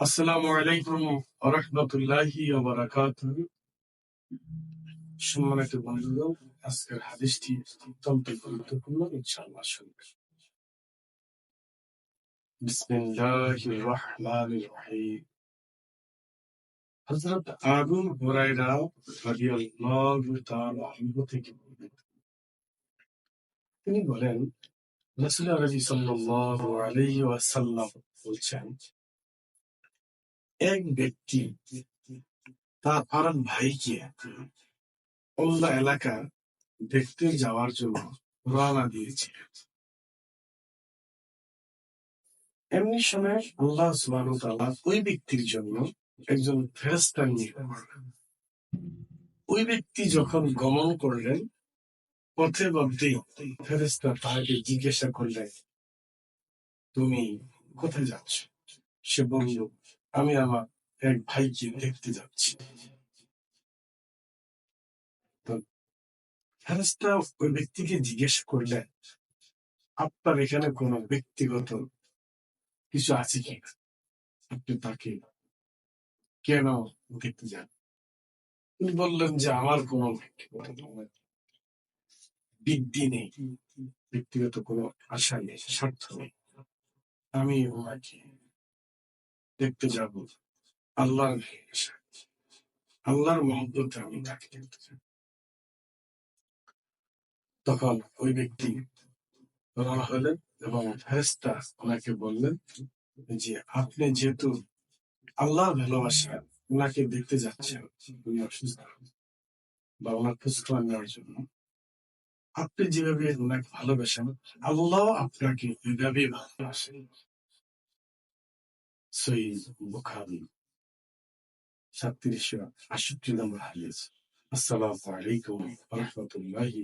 আসসালামু আলাইকুম আরহামতুল্লাহি সম্মানিত বন্ধুগণ আজকের হাদিসটি অত্যন্ত গুরুত্বপূর্ণ ইনশাআল্লাহ শুনবেন বিসমিল্লাহির রহমানির রহিম হযরত আবু হুরায়রা রাদিয়াল্লাহু তাআলা আনহু থেকে বর্ণিত তিনি বলেন রাসূল আরবি সাল্লাল্লাহু আলাইহি ওয়াসাল্লাম বলছেন এক ব্যক্তি তার আরেক ভাইকে অন্য এলাকা দেখতে যাওয়ার জন্য রওনা দিয়েছে। এমনি সময় আল্লাহ ওয়া ওই ব্যক্তির জন্য একজন ফেরেশতা নিয়ে ওই ব্যক্তি যখন গমন করলেন, পথে মধ্যেই ফেরেশতা তাকে জিজ্ঞাসা করলেন, তুমি কোথায় যাচ্ছ? সে বলল আমি আমার এক ভাইকে দেখতে যাচ্ছি। তো ফেরেশতা ওই ব্যক্তিকে জিজ্ঞেস করলেন, আপনার এখানে কোনো ব্যক্তিগত কিছু আছে কি আপনি তাকে কেন দেখতে যান? তিনি বললেন যে, আমার কোনো ব্যক্তিগত বৃদ্ধি নেই, ব্যক্তিগত কোনো আশা নেই, স্বার্থ নেই। আমি ওনাকে দেখতে যাব। আল্লাহর আল্লাহর মহব্বতে আমি তাকে দেখতে চাই তখন ওই ব্যক্তি রওনা হলেন এবং ফেরেস্তা ওনাকে বললেন যে, আপনি যেহেতু আল্লাহর ভালোবাসা, ওনাকে দেখতে যাচ্ছেন, উনি অসুস্থ বা ওনার খোঁজখবর নেওয়ার জন্য, আপনি যেভাবে ওনাকে ভালোবাসেন, আল্লাহ আপনাকে এভাবে ভালোবাসেন। সই বুখারি সাতত্রিশশো আটষট্টি নম্বর হাদিস আসসালামু আলাইকুম রহমতুল্লাহি